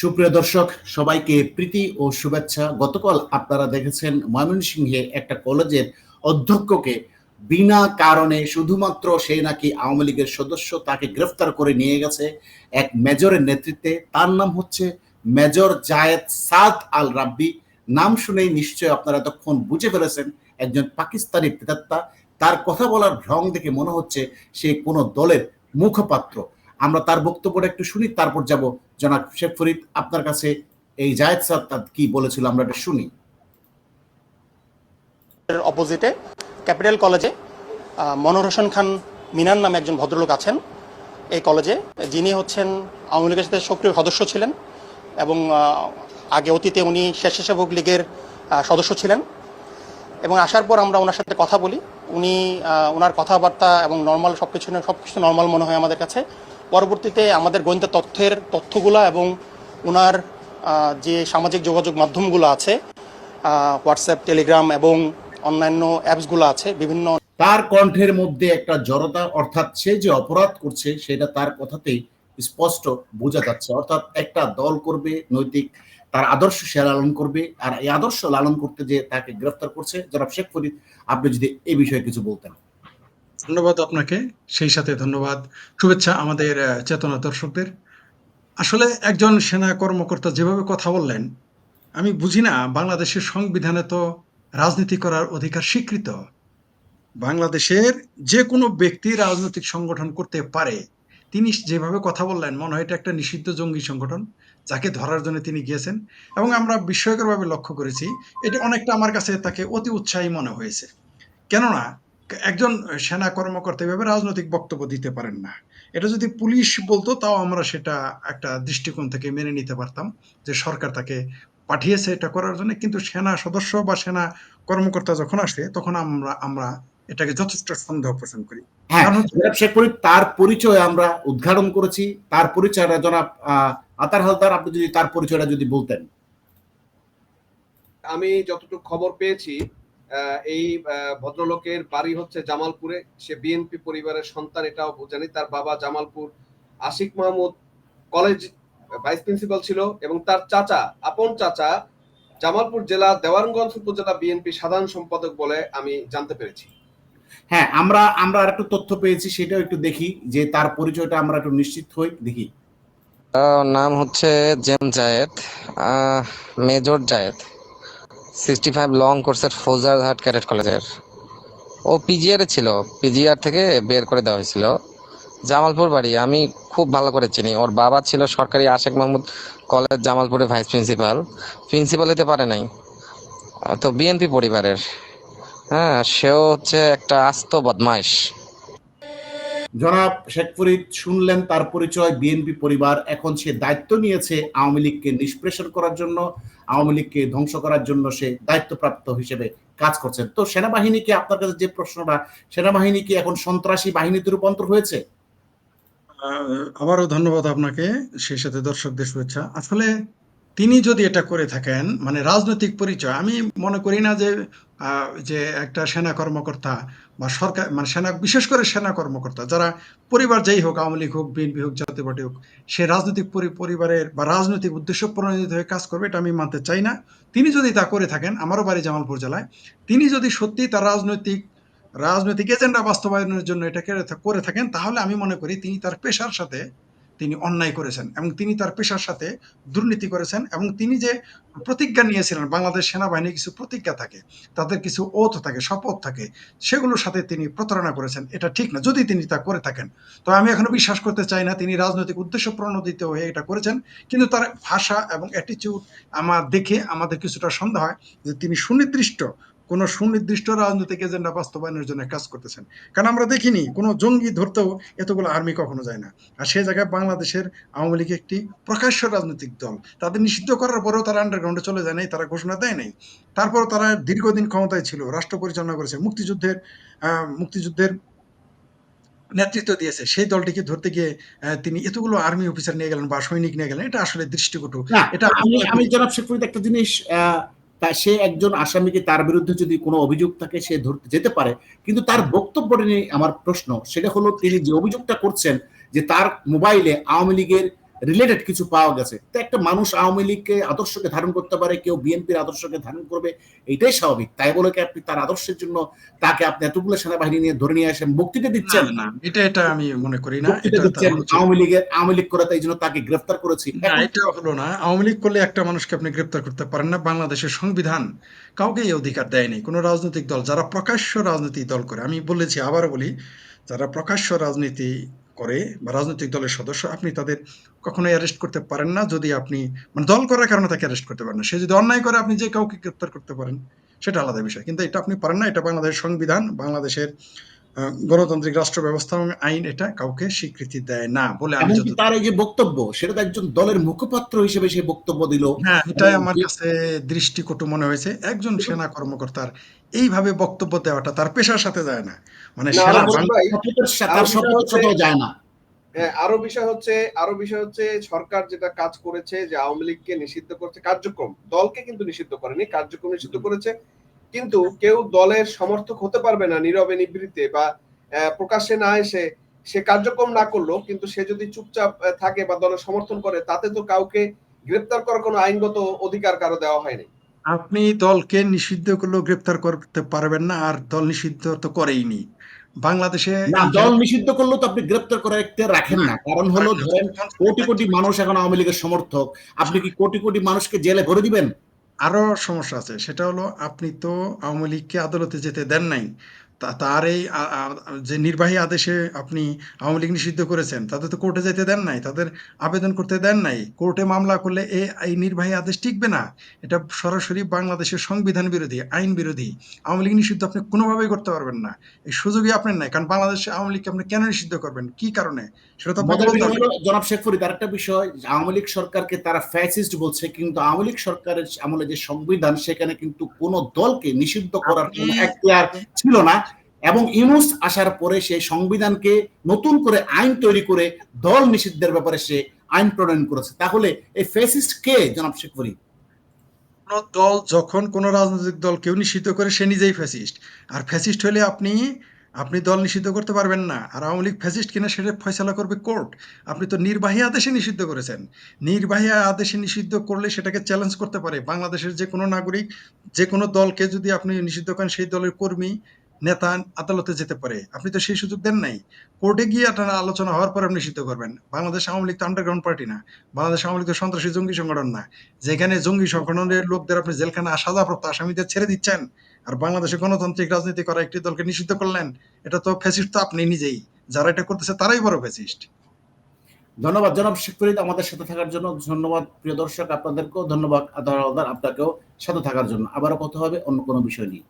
সুপ্রিয় দর্শক, সবাইকে প্রীতি ও শুভেচ্ছা। গতকাল আপনারা দেখেছেন ময়মনসিংহে একটা কলেজের অধ্যক্ষকে। বিনা কারণে শুধুমাত্র সে নাকি আওয়ামী লীগের সদস্য, তাকে গ্রেফতার করে নিয়ে গেছে এক মেজরের নেতৃত্বে। তার নাম হচ্ছে মেজর জায়েদ সাদ আল রাব্বি। নাম শুনেই নিশ্চয় আপনারা এতক্ষণ বুঝে ফেলেছেন, একজন পাকিস্তানি প্রেতাত্মা। তার কথা বলার ঢং দেখে মনে হচ্ছে সে কোনো দলের মুখপাত্র। আমরা তার বক্তব্যটা একটু শুনি, তারপর যাব জনাব শেখ ফরিদ, আপনার কাছে এই জায়েদ সাদ কি বলেছিল আমরা এটা শুনি। অপোজিটে ক্যাপিটাল কলেজে মনোহর হোসেন খান মিনান নামে একজন ভদ্রলোক আছেন। এই কলেজে যিনি হচ্ছেন আওয়ামী লীগের সাথে সক্রিয় সদস্য ছিলেন এবং আগে অতীতে উনি স্বেচ্ছাসেবক লীগের সদস্য ছিলেন। এবং আসার পর আমরা ওনার সাথে কথা বলি। উনি ওনার কথাবার্তা এবং নর্মাল সব কিছু সব কিছু নর্মাল মনে হয় আমাদের কাছে। পরবর্তীতে আমাদের গোয়েন্দা তথ্যের তথ্যগুলো এবং ওনার যে সামাজিক যোগাযোগ মাধ্যমগুলো আছে হোয়াটসঅ্যাপ টেলিগ্রাম এবং অন্যান্য অ্যাপসগুলো আছে, বিভিন্ন তার কণ্ঠের মধ্যে একটা জড়তা, অর্থাৎ সে যে অপরাধ করছে, সেটা তার কথাতেই স্পষ্ট বোঝা যাচ্ছে। অর্থাৎ একটা দল করবে, নৈতিক তার আদর্শ সে লালন করবে, আর এই আদর্শ লালন করতে যে তাকে গ্রেফতার করছে, জনাব শেখ ফরিদ, আপনি যদি এই বিষয়ে কিছু বলতেন। ধন্যবাদ আপনাকে। সেই সাথে ধন্যবাদ, শুভেচ্ছা আমাদের চেতনা দর্শকদের। আসলে একজন সেনা কর্মকর্তা যেভাবে কথা বললেন, আমি বুঝি না বাংলাদেশের সংবিধানে তো রাজনীতি করার অধিকার স্বীকৃত। বাংলাদেশের যে কোনো ব্যক্তি রাজনৈতিক সংগঠন করতে পারে, তিনি যেভাবে কথা বললেন, মনে হয় এটা একটা নিষিদ্ধ জঙ্গি সংগঠন, যাকে ধরার জন্য তিনি গিয়েছেন। এবং আমরা বিস্ময়করভাবে লক্ষ্য করেছি, এটা অনেকটা আমার কাছে তাকে অতি উৎসাহী মনে হয়েছে। কেননা একজন সেনা কর্মকর্তা এভাবে রাজনৈতিক বক্তব্য দিতে পারেন না। এটা যদি পুলিশ বলতো তাও আমরা সেটা একটা দৃষ্টিকোণ থেকে মেনে নিতে পারতাম যে সরকার তাকে পাঠিয়েছে এটা করার জন্য। কিন্তু সেনা সদস্য বা সেনা কর্মকর্তা যখন আসে তখন আমরা আমরা এটাকে যথেষ্ট সন্দেহ পোষণ করি। হ্যাঁ তার পরিচয় আমরা উদ্ঘাটন করেছি। তার পরিচয়টা জনাব আহ, আতার হালদার আপনি যদি তার পরিচয়টা যদি বলতেন। আমি যতটুকু খবর পেয়েছি এই ভদ্রলোকের বাড়ি হচ্ছে জামালপুরে। সে বিএনপি পরিবারের সন্তান এটাও জানি তার বাবা Jamalpur. Ashiq Mahmud college vice principal ছিল এবং তার চাচা আপন চাচা জামালপুর জেলা দেওয়ানগঞ্জ উপজেলা বিএনপি সাধারণ সম্পাদক বলে আমি জানতে পেরেছি। হ্যাঁ আমরা আমরা আর একটু তথ্য পেয়েছি সেটাও একটু দেখি যে তার পরিচয়টা আমরা একটু নিশ্চিত হই দেখি। আহ, নাম হচ্ছে জেম জায়েদ আহ, major Zayed. Sixty five long কোর্সের ফৌজারহাট ক্যাডেট কলেজের ও পিজিআর ছিল। পিজিআর থেকে বের করে দেওয়া হয়েছিল। জামালপুর বাড়ি। আমি খুব ভালো করে চিনি। ওর বাবা ছিল সরকারি আশেক মাহমুদ কলেজ জামালপুরে ভাইস প্রিন্সিপাল। প্রিন্সিপাল হতে পারে নাই। তো বিএনপি পরিবারের। হ্যাঁ সেও হচ্ছে একটা আস্ত বদমাইশ। জনাব শেখ ফরিদ শুনলেন তার পরিচয়, বিএনপি পরিবার। এখন সে দায়িত্ব নিয়েছে আওয়ামী লীগকে নিষ্প্রেষণ করার জন্য, আওয়ামী লীগকে ধ্বংস করার জন্য সে দায়িত্বপ্রাপ্ত হিসেবে কাজ করছেন। তো সেনাবাহিনীকে আপনার কাছে যে প্রশ্নটা, সেনাবাহিনী কি এখন সন্ত্রাসী বাহিনীতে রূপান্তর হয়েছে? আবারও ধন্যবাদ আপনাকে। সেই সাথে দর্শকদের শুভেচ্ছা। আসলে তিনি যদি এটা করে থাকেন মানে রাজনৈতিক পরিচয়, আমি মনে করি না যে যে একটা সেনা কর্মকর্তা বা সরকার মানে সেনা, বিশেষ করে সেনা কর্মকর্তা, যারা পরিবার যেই হোক, আওয়ামী লীগ হোক, বিএনপি হোক, জাতীয় পার্টি হোক, সে রাজনৈতিক পরিবারের বা রাজনৈতিক উদ্দেশ্য প্রণোদিত হয়ে কাজ করবে, এটা আমি মানতে চাই না। তিনি যদি তা করে থাকেন, আমারও বাড়ি জামালপুর জেলায়, তিনি যদি সত্যি তার রাজনৈতিক রাজনৈতিক এজেন্ডা বাস্তবায়নের জন্য এটা করে- করে থাকেন, তাহলে আমি মনে করি তিনি তার পেশার সাথে তিনি অন্যায় করেছেন এবং তিনি তার পেশার সাথে দুর্নীতি করেছেন এবং তিনি যে প্রতিজ্ঞা নিয়েছিলেন, বাংলাদেশ সেনাবাহিনীর কিছু প্রতিজ্ঞা থাকে, তাদের কিছু ওথ থাকে, শপথ থাকে, সেগুলোর সাথে তিনি প্রতারণা করেছেন। এটা ঠিক না, যদি তিনি তা করে থাকেন। তো আমি এখনও বিশ্বাস করতে চাই না, তিনি রাজনৈতিক উদ্দেশ্য প্রণোদিত হয়ে এটা করেছেন, কিন্তু তার ভাষা এবং অ্যাটিচিউড আমার দেখে আমাদের কিছুটা সন্দেহ হয় যে তিনি সুনির্দিষ্ট কোনো সুনির্দিষ্ট রাজনৈতিক এজেন্ডা বাস্তবায়নের জন্য কাজ করতেছেন। কারণ আমরা দেখিনি কোনো জঙ্গি ধরতেও এতগুলো আর্মি কখনো যায় না। আর সেই জায়গায় বাংলাদেশের আওয়ামী লীগ একটি প্রকাশ্য রাজনৈতিক দল। তাদের নিষিদ্ধ করার পরেও তারা আন্ডারগ্রাউন্ডে চলে যায় নাই তারা ঘোষণা দেয় নাই। তারপর তারা দীর্ঘদিন ক্ষমতায় ছিল রাষ্ট্র পরিচালনা করেছে মুক্তিযুদ্ধের আহ, মুক্তিযুদ্ধের নেতৃত্ব দিয়েছে। সেই দলটিকে ধরতে গিয়ে তিনি এতগুলো আর্মি অফিসার নিয়ে গেলেন বা সৈনিক নিয়ে গেলেন এটা আসলে দৃষ্টিকটু। এটা আমি আমি জনাব শেখ একটা জিনিস তা সে একজন আসামিকে তার বিরুদ্ধে যদি কোনো অভিযোগ থাকে, সে ধরতে যেতে পারে। কিন্তু তার বক্তব্যটা নিয়ে আমার প্রশ্ন, সেটা হলো তিনি যে অভিযোগটা করছেন যে তার মোবাইলে আওয়ামী লীগের রিলেটেড কিছু পাওয়া গেছে। তো একটা মানুষ আওয়ামী লীগকে আদর্শকে ধারণ করতে পারে কেউ বিএনপির আদর্শকে ধারণ করবে এটাই স্বাভাবিক। তাই বলে কি আপনি তার আদর্শের জন্য তাকে আপনি এতগুলো সেনাবাহিনী নিয়ে ধরে নিয়ে আসেন মুক্তিতে না দিচ্ছেন না এটা এটা আমি মনে করি না আওয়ামী লীগের আওয়ামী লীগ করে তাই জন্য তাকে গ্রেফতার করেছি। এটা হলো না আওয়ামী লীগ করলে একটা মানুষকে আপনি গ্রেপ্তার করতে পারেন না বাংলাদেশের সংবিধান কাউকে এই অধিকার দেয়নি কোনো রাজনৈতিক দল যারা প্রকাশ্য রাজনৈতিক দল করে আমি বলেছি আবারও বলি যারা প্রকাশ্য রাজনীতি করে বা রাজনৈতিক দলের সদস্য, আপনি তাদের কখনোই অ্যারেস্ট করতে পারেন না যদি আপনি মানে দল করার কারণে তাকে অ্যারেস্ট করতে পারেন না। সে যদি অন্যায় করে, আপনি যে কাউকে গ্রেপ্তার করতে পারেন, সেটা আলাদা বিষয়। কিন্তু এটা আপনি পারেন না, এটা বাংলাদেশের সংবিধান, বাংলাদেশের গণতান্ত্রিক রাষ্ট্র ব্যবস্থা এবং আইন এটা কাউকে স্বীকৃতি দেয় না বলে আমি তার এই যে বক্তব্য সেটা তো একজন দলের মুখপাত্র হিসেবে সে বক্তব্য দিল। হ্যাঁ এটাই আমার কাছে দৃষ্টিকটু মনে হয়েছে। একজন সেনা কর্মকর্তার এইভাবে বক্তব্য দেওয়াটা তার পেশার সাথে যায় না। মানে যায় না। হ্যাঁ, আরও বিষয় হচ্ছে আরও বিষয় হচ্ছে সরকার যেটা কাজ করেছে যে আওয়ামী লীগকে নিষিদ্ধ করছে কার্যক্রম। দলকে কিন্তু নিষিদ্ধ করেনি কার্যক্রম নিষিদ্ধ করেছে। কিন্তু কেউ দলের সমর্থক হতে পারবে না নীরবে নিবৃত্তে বা প্রকাশ্যে না এসে সে কার্যক্রম না করল কিন্তু সে যদি চুপচাপ থাকে বা দলের সমর্থন করে তাতে তো কাউকে গ্রেপ্তার করার কোনো আইনগত অধিকার কারও দেওয়া হয়নি। আপনি দলকে নিষিদ্ধ করলেও গ্রেপ্তার করতে পারবেন না আর দল নিষিদ্ধ তো করেইনি। বাংলাদেশে দল নিষিদ্ধ করলেও তো আপনি গ্রেপ্তার করার এখতিয়ার রাখেন না। কারণ হলো ধরেন কোটি কোটি মানুষ এখন আওয়ামী লীগের সমর্থক। আপনি কি কোটি কোটি মানুষকে জেলে ভরে দিবেন? আরও সমস্যা আছে। সেটা হলো আপনি তো আওয়ামী লীগকে আদালতে যেতে দেন নাই। তার এই যে নির্বাহী আদেশে আপনি আওয়ামী লীগ নিষিদ্ধ করেছেন তাদের তো কোর্টে যেতে দেন নাই তাদের আবেদন করতে দেন নাই। কোর্টে মামলা করলে এই নির্বাহী আদেশ টিকবে না। এটা সরাসরি বাংলাদেশের সংবিধান বিরোধী আইন বিরোধী। আওয়ামী লীগ নিষিদ্ধ আপনি কোনোভাবেই করতে পারবেন না। এই সুযোগই আপনার নাই কারণ বাংলাদেশে আওয়ামী লীগকে আপনি কেন নিষিদ্ধ করবেন? কি কারণে? সেটা তো জনাব শেখ ফরিদ আরেকটা বিষয় আওয়ামী লীগ সরকারকে তারা ফ্যাসিস্ট বলছে কিন্তু আওয়ামী লীগ সরকারের আমলে যে সংবিধান সেখানে কিন্তু কোন দলকে নিষিদ্ধ করার কোনো ছিল না। এবং ইউনুস আসার পরে সে সংবিধানকে নতুন করে আইন তৈরি করে দল নিষিদ্ধের ব্যাপারে সে আইন প্রণয়ন করেছে। তাহলে এই ফ্যাসিস্ট কে, জনাব শেখ কোন দল যখন কোন রাজনৈতিক দল কেউ নিষিদ্ধ করে, সে নিজেই ফ্যাসিস্ট আর ফ্যাসিস্ট হলে আপনি আপনি দল নিষিদ্ধ করতে পারবেন না। আর আওয়ামী লীগ ফ্যাসিস্ট কিনা সেটা ফয়সালা করবে কোর্ট। আপনি তো নির্বাহী আদেশে নিষিদ্ধ করেছেন। নির্বাহী আদেশে নিষিদ্ধ করলে সেটাকে চ্যালেঞ্জ করতে পারে। বাংলাদেশের যে কোনো নাগরিক, যে কোনো দলকে যদি আপনি নিষিদ্ধ করেন, সেই দলের কর্মী নেতা আদালতে যেতে পারে। আপনি তো সেই সুযোগ দেন নাই। কোর্টে গিয়ে আপনারা আলোচনা হওয়ার পর আপনি নিষিদ্ধ করবেন। বাংলাদেশ আওয়ামী লীগ তো আন্ডারগ্রাউন্ড পার্টি না। বাংলাদেশ আওয়ামী লীগ তো সন্ত্রাসী জঙ্গি সংগঠন না। যেখানে জঙ্গি সংগঠনের লোকদের আপনি জেলখানা সাজাপ্রাপ্ত আসামিদের ছেড়ে দিচ্ছেন আর বাংলাদেশে গণতান্ত্রিক রাজনীতি করা একটি দলকে নিষিদ্ধ করলেন, এটা তো ফ্যাসিস্ট তো আপনি নিজেই। যারা এটা করতেছে তারাই বড় ফ্যাসিস্ট ধন্যবাদ জনাব শেখ ফরিদ আমাদের সাথে থাকার জন্য। ধন্যবাদ প্রিয় দর্শক আপনাদেরকেও। ধন্যবাদ আপনাকেও সাথে থাকার জন্য। আবারও কথা হবে অন্য কোনো বিষয় নিয়ে।